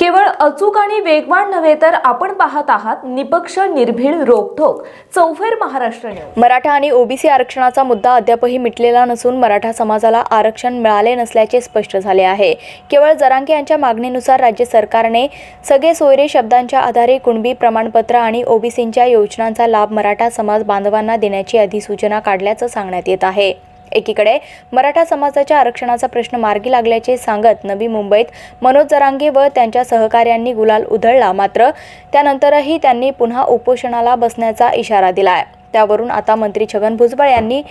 केवळ अचूक आणि वेगवान नव्हे तर आपण पाहत आहात निपक्ष निर्भीड रोखोक चौफेर महाराष्ट्र मराठा आणि ओबीसी आरक्षणाचा मुद्दा अद्यापही मिटलेला नसून मराठा समाजाला आरक्षण मिळाले नसल्याचे स्पष्ट झाले आहे. केवळ जरांगे यांच्या मागणीनुसार राज्य सरकारने सगळे सोयरे शब्दांच्या आधारे कुणबी प्रमाणपत्र आणि ओबीसींच्या योजनांचा लाभ मराठा समाज बांधवांना देण्याची अधिसूचना काढल्याचं सांगण्यात येत आहे. एकीकडे मराठा समाजाच्या आरक्षणाचा प्रश्न मार्गी लागल्याचे सांगत नवी मुंबईत मनोज जरांगे व त्यांच्या सहकाऱ्यांनी गुलाल उधळला. मात्र त्यानंतरही त्यांनी पुन्हा उपोषणाला बसण्याचा इशारा दिला आहे त्यावरून आता मंत्री छगन भुजबळ यांनी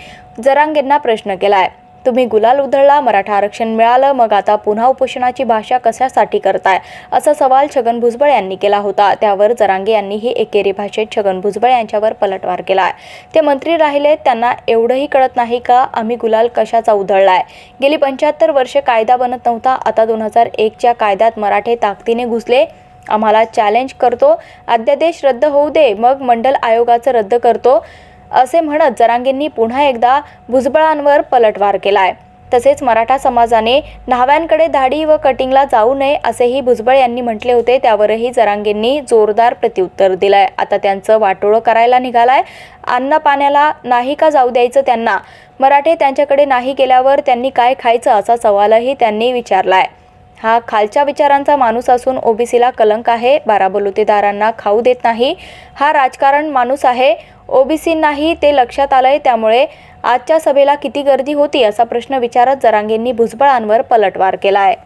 जरांगेंना प्रश्न केला आहे तुम्ही गुलाल उधळला मराठा आरक्षण मिळालं मग आता पुन्हा उपोषणाची भाषा कशासाठी करताय? असा सवाल छगन भुजबळ यांनी केला होता. त्यावर जरांगे यांनीही एकेरी भाषेत छगन भुजबळ यांच्यावर पलटवार केलाय. ते मंत्री राहिले त्यांना एवढंही कळत नाही का आम्ही गुलाल कशाचा उधळलाय? गेली पंच्याहत्तर वर्ष कायदा बनत नव्हता. आता दोन हजार एकच्या कायद्यात मराठे ताकदीने घुसले. आम्हाला चॅलेंज करतो. अध्यादेश रद्द होऊ दे. मग मंडल आयोगाचं रद्द करतो. असे म्हणत जरांगेंनी पुन्हा एकदा भुजबळांवर पलटवार केलाय. तसेच मराठा समाजाने न्हाव्यांकडे धाडी व कटिंगला जाऊ नये असेही भुजबळ यांनी म्हटले होते त्यावरही जरांगेंनी जोरदार प्रत्युत्तर दिलंय. आता त्यांचं वाटोळं करायला निघालाय. अन्न पाण्याला नाही का जाऊ द्यायचं त्यांना? मराठे त्यांच्याकडे नाही गेल्यावर त्यांनी काय खायचं असा सवालही त्यांनी विचारलाय. हा खालच्या विचारांचा माणूस असून ओबीसीला कलंक आहे बाराबलुतेदारांना खाऊ देत नाही. हा राजकारण माणूस आहे ओबीसींनाही ते लक्षात आलंय त्यामुळे आजच्या सभेला किती गर्दी होती असा प्रश्न विचारत जरांगेंनी भुजबळांवर पलटवार केला आहे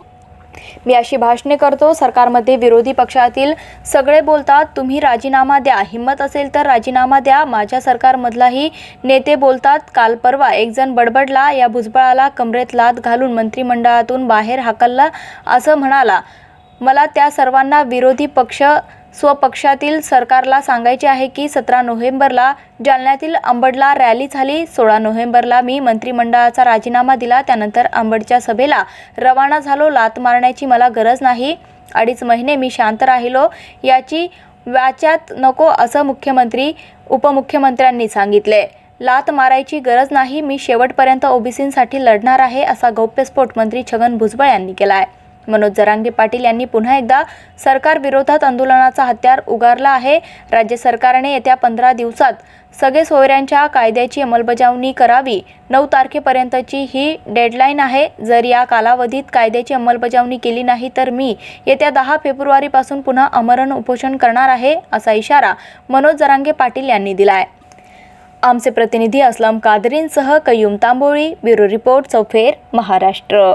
मी अशी भाषणे करतो सरकारमध्ये विरोधी पक्षातील सगळे बोलतात तुम्ही राजीनामा द्या. हिंमत असेल तर राजीनामा द्या. माझ्या सरकारमधलाही नेते बोलतात काल परवा एकजण बडबडला या भुजबळाला कमरेत लाद घालून मंत्रिमंडळातून बाहेर हाकलला असं म्हणाला. मला त्या सर्वांना विरोधी पक्ष स्वपक्षातील सरकारला सांगायचे आहे की सतरा नोव्हेंबरला जालन्यातील अंबडला रॅली झाली. सोळा नोव्हेंबरला मी मंत्रिमंडळाचा राजीनामा दिला. त्यानंतर अंबडच्या सभेला रवाना झालो. लात मारण्याची मला गरज नाही. अडीच महिने मी शांत राहिलो. याची व्याच्यात नको असं मुख्यमंत्री उपमुख्यमंत्र्यांनी सांगितले. लात मारायची गरज नाही. मी शेवटपर्यंत ओबीसींसाठी लढणार आहे असा गौप्यस्फोट मंत्री छगन भुजबळ यांनी केला आहे मनोज जरांगे पाटील यांनी पुन्हा एकदा सरकार विरोधात आंदोलनाचा हत्यार उगारला आहे. राज्य सरकारने येत्या पंधरा दिवसात सगळे सोयऱ्यांच्या कायद्याची अंमलबजावणी करावी. नऊ तारखेपर्यंतची ही डेडलाईन आहे. जर या कालावधीत कायद्याची अंमलबजावणी केली नाही तर मी येत्या दहा फेब्रुवारीपासून पुन्हा अमरण उपोषण करणार आहे असा इशारा मनोज जरांगे पाटील यांनी दिला आहे आमचे प्रतिनिधी असलम कादरींसह कयूम तांबोळी ब्युरो रिपोर्ट चौफेर महाराष्ट्र.